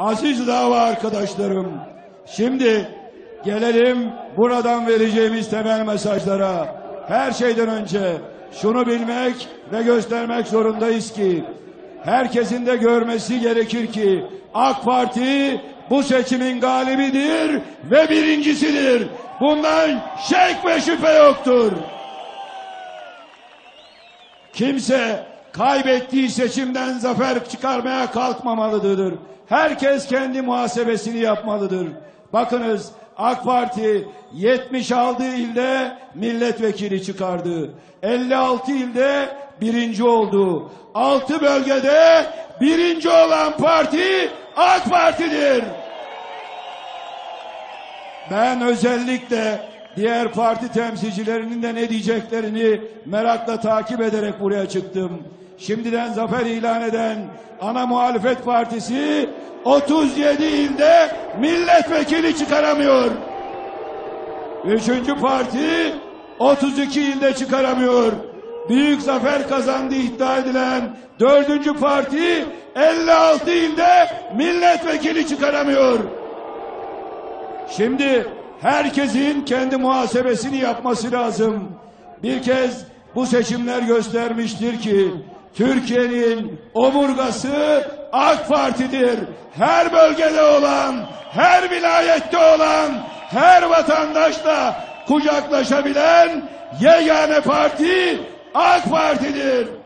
aziz dava arkadaşlarım. Şimdi gelelim buradan vereceğimiz temel mesajlara. Her şeyden önce şunu bilmek ve göstermek zorundayız ki herkesin de görmesi gerekir ki AK Parti bu seçimin galibidir ve birincisidir. Bundan şek ve şüphe yoktur. Kimse kaybettiği seçimden zafer çıkarmaya kalkmamalıdır. Herkes kendi muhasebesini yapmalıdır. Bakınız AK Parti 76 ilde milletvekili çıkardı. 56 ilde birinci oldu. 6 bölgede birinci olan parti AK Parti'dir. Ben özellikle diğer parti temsilcilerinin de ne diyeceklerini merakla takip ederek buraya çıktım. Şimdiden zafer ilan eden ana muhalefet partisi 37 ilde milletvekili çıkaramıyor. Üçüncü parti 32 ilde çıkaramıyor. Büyük zafer kazandı iddia edilen dördüncü parti 56 ilde milletvekili çıkaramıyor. Şimdi herkesin kendi muhasebesini yapması lazım. Bir kez bu seçimler göstermiştir ki Türkiye'nin omurgası AK Parti'dir. Her bölgede olan, her vilayette olan, her vatandaşla kucaklaşabilen yegane parti AK Parti'dir.